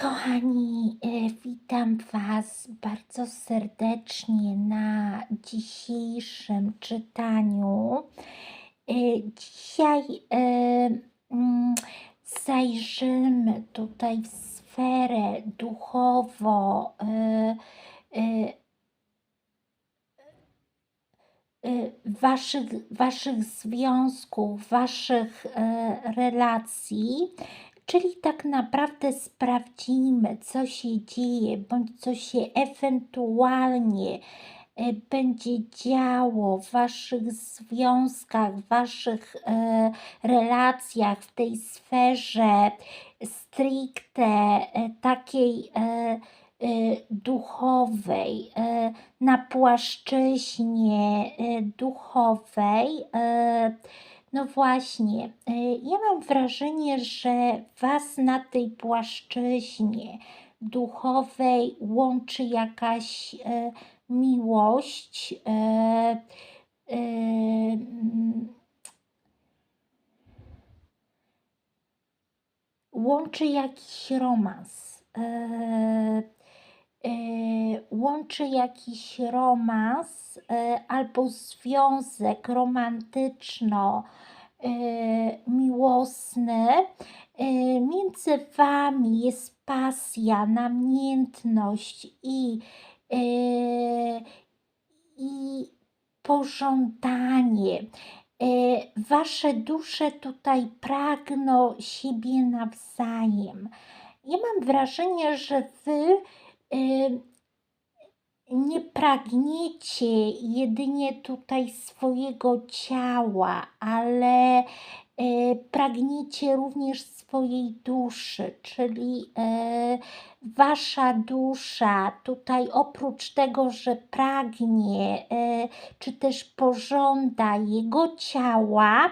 Kochani, e, witam Was bardzo serdecznie na dzisiejszym czytaniu. E, Dzisiaj e, mm, zajrzymy tutaj w sferę duchowo waszych, waszych związków, waszych relacji. Czyli tak naprawdę sprawdzimy, co się dzieje, bądź co się ewentualnie e, będzie działo w waszych związkach, w waszych e, relacjach, w tej sferze stricte e, takiej duchowej, na płaszczyźnie duchowej. No właśnie, e, ja mam wrażenie, że Was na tej płaszczyźnie duchowej łączy jakaś e, miłość. E, mm, łączy jakiś romans. Łączy jakiś romans albo związek romantyczno e, miłosny. E, między Wami jest pasja, namiętność i, e, i pożądanie. Wasze dusze tutaj pragną siebie nawzajem. Ja mam wrażenie, że Wy nie pragniecie jedynie tutaj swojego ciała, ale e, pragniecie również swojej duszy, czyli e, wasza dusza tutaj oprócz tego, że pragnie e, czy też pożąda jego ciała,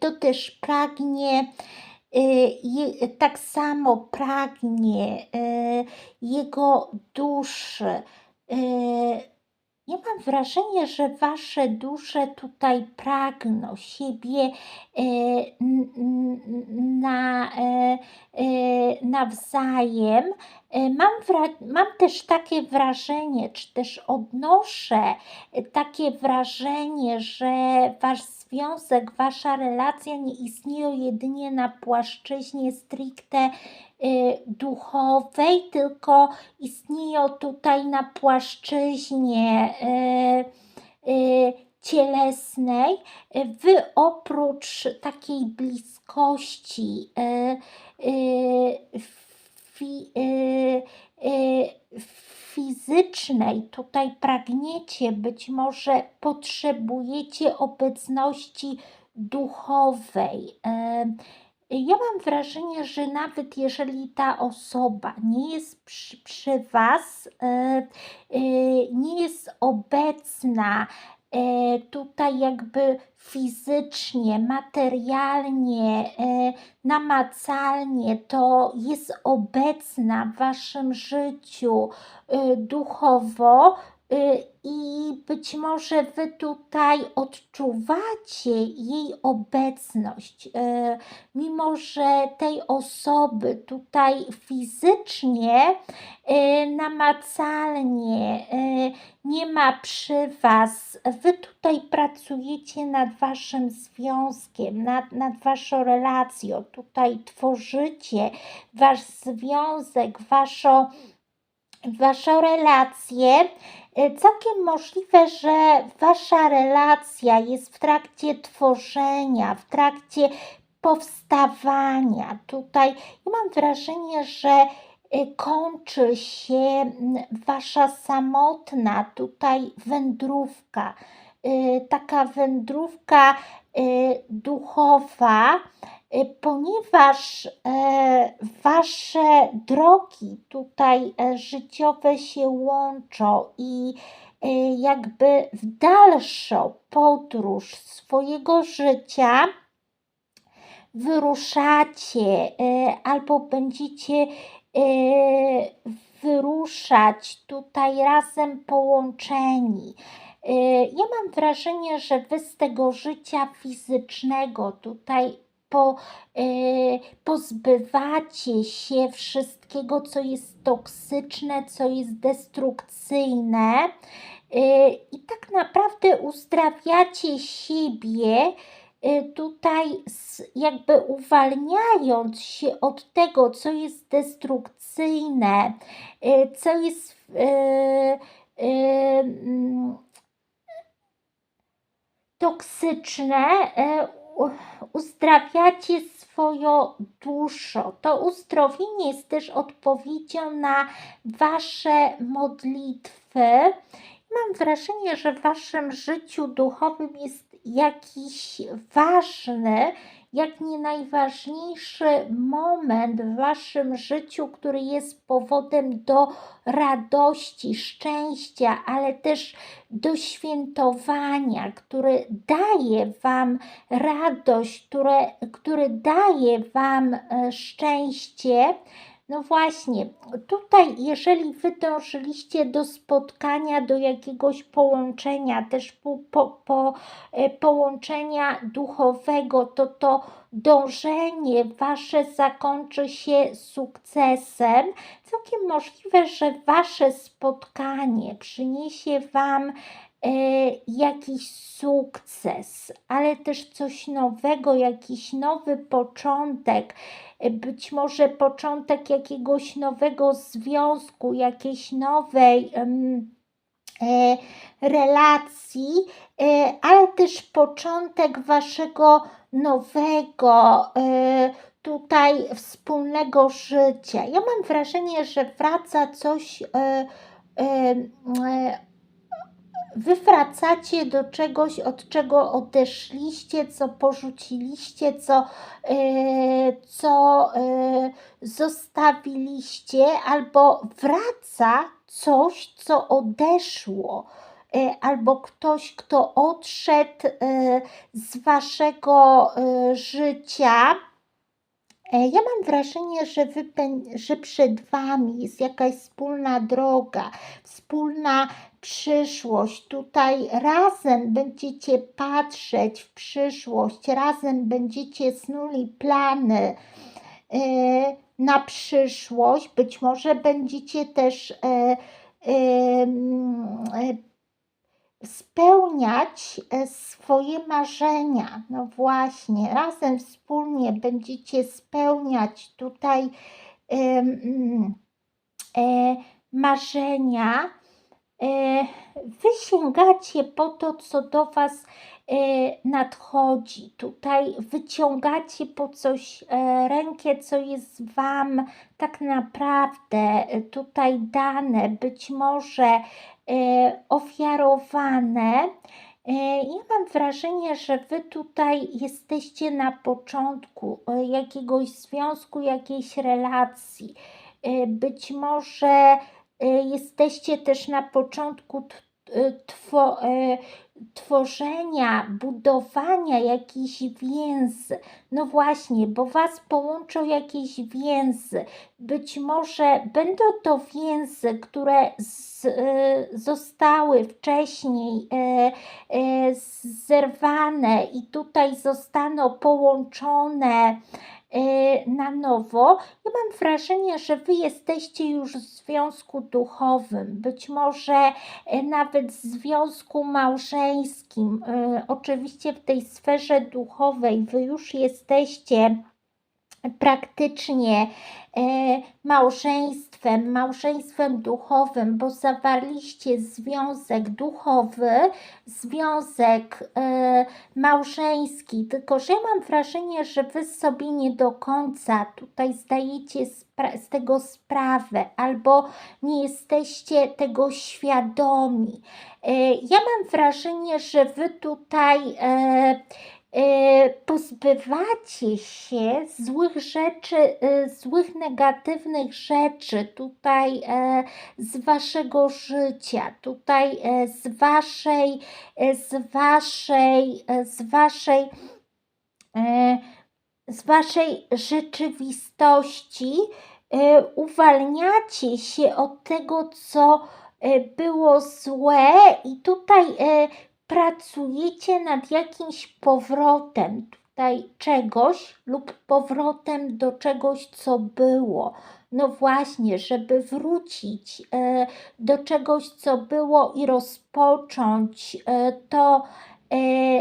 to też pragnie tak samo pragnie e, jego duszy. Ja mam wrażenie, że wasze dusze tutaj pragną siebie e, na, e, e, nawzajem. E, Mam, mam też takie wrażenie, czy też odnoszę e, takie wrażenie, że wasz związek, wasza relacja nie istnieją jedynie na płaszczyźnie stricte duchowej, tylko istnieją tutaj na płaszczyźnie e, e, cielesnej. Wy oprócz takiej bliskości fi, fizycznej, tutaj pragniecie, być może potrzebujecie obecności duchowej. Ja mam wrażenie, że nawet jeżeli ta osoba nie jest przy, przy Was, e, e, nie jest obecna e, tutaj jakby fizycznie, materialnie, namacalnie, to jest obecna w Waszym życiu duchowo. E, I być może Wy tutaj odczuwacie jej obecność, e, mimo że tej osoby tutaj fizycznie, e, namacalnie nie ma przy Was. Wy tutaj pracujecie nad Waszym związkiem, nad, nad Waszą relacją. Tutaj tworzycie Wasz związek, Waszą, Waszą relację. E, Całkiem możliwe, że Wasza relacja jest w trakcie tworzenia, w trakcie powstawania. Tutaj ja mam wrażenie, że e, kończy się Wasza samotna tutaj wędrówka. E, Taka wędrówka duchowa, ponieważ e, Wasze drogi tutaj e, życiowe się łączą i e, jakby w dalszą podróż swojego życia wyruszacie e, albo będziecie e, wyruszać tutaj razem połączeni. E, Ja mam wrażenie, że wy z tego życia fizycznego tutaj po, e, pozbywacie się wszystkiego, co jest toksyczne, co jest destrukcyjne. E, I tak naprawdę uzdrawiacie siebie e, tutaj, jakby uwalniając się od tego, co jest destrukcyjne, co jest mm, toksyczne, uzdrawiacie swoją duszę. To uzdrowienie jest też odpowiedzią na Wasze modlitwy. Mam wrażenie, że w Waszym życiu duchowym jest jakiś ważny, jak nie najważniejszy moment w Waszym życiu, który jest powodem do radości, szczęścia, ale też do świętowania, który daje Wam radość, które, który daje Wam e, szczęście. No właśnie, tutaj, jeżeli wy dążyliście do spotkania, do jakiegoś połączenia, też po, po, po, e, połączenia duchowego, to to dążenie wasze zakończy się sukcesem. Całkiem możliwe, że wasze spotkanie przyniesie wam jakiś sukces, ale też coś nowego, jakiś nowy początek, e, być może początek jakiegoś nowego związku, jakiejś nowej e, relacji, ale też początek waszego nowego tutaj wspólnego życia. Ja mam wrażenie, że wraca coś Wy wracacie do czegoś, od czego odeszliście, co porzuciliście, co, yy, co yy, zostawiliście, albo wraca coś, co odeszło, yy, albo ktoś, kto odszedł z waszego życia. Ja mam wrażenie, że, wy, że przed Wami jest jakaś wspólna droga, wspólna przyszłość. Tutaj razem będziecie patrzeć w przyszłość, razem będziecie snuli plany e, na przyszłość. Być może będziecie też e, e, spełniać swoje marzenia. No właśnie, razem wspólnie będziecie spełniać tutaj marzenia wy sięgacie po to, co do Was e, nadchodzi. Tutaj wyciągacie po coś e, rękę, co jest Wam tak naprawdę tutaj dane, być może ofiarowane. Ja mam wrażenie, że Wy tutaj jesteście na początku jakiegoś związku, jakiejś relacji. Być może E, jesteście też na początku e, two, e, tworzenia, budowania jakichś więzy. No właśnie, bo Was połączą jakieś więzy. Być może będą to więzy, które z, zostały wcześniej zerwane i tutaj zostaną połączone na nowo. Ja mam wrażenie, że Wy jesteście już w związku duchowym, być może y, nawet w związku małżeńskim. Y, oczywiście w tej sferze duchowej Wy już jesteście praktycznie e, małżeństwem, małżeństwem duchowym, bo zawarliście związek duchowy, związek e, małżeński, tylko że ja mam wrażenie, że wy sobie nie do końca tutaj zdajecie z tego sprawę, albo nie jesteście tego świadomi. E, ja mam wrażenie, że wy tutaj pozbywacie się złych rzeczy, e, złych negatywnych rzeczy tutaj e, z waszego życia, tutaj z waszej, z waszej, z waszej, z waszej rzeczywistości. Uwalniacie się od tego, co było złe, i tutaj pracujecie nad jakimś powrotem. tutaj czegoś lub powrotem do czegoś, co było. No właśnie, żeby wrócić e, do czegoś, co było i rozpocząć e, to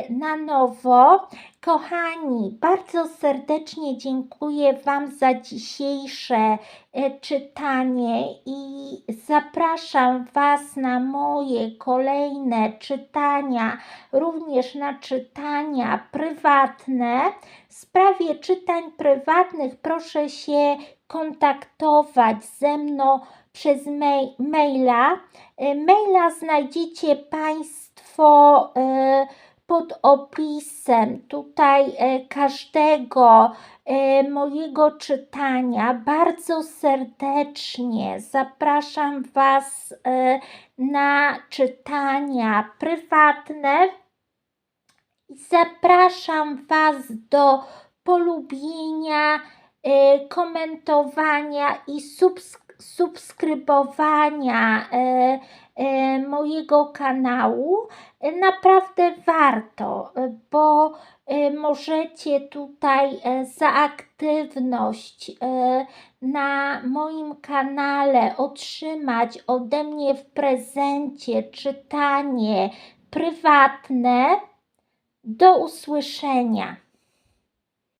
na nowo. Kochani, bardzo serdecznie dziękuję Wam za dzisiejsze e, czytanie i zapraszam Was na moje kolejne czytania, również na czytania prywatne. W sprawie czytań prywatnych proszę się kontaktować ze mną przez mail, maila. E, Maila znajdziecie Państwo e, pod opisem tutaj e, każdego e, mojego czytania. Bardzo serdecznie zapraszam Was na czytania prywatne. Zapraszam Was do polubienia, komentowania i subsk- subskrybowania e, mojego kanału. E, Naprawdę warto, e, bo e, możecie tutaj e, za aktywność e, na moim kanale otrzymać ode mnie w prezencie czytanie prywatne. Do usłyszenia.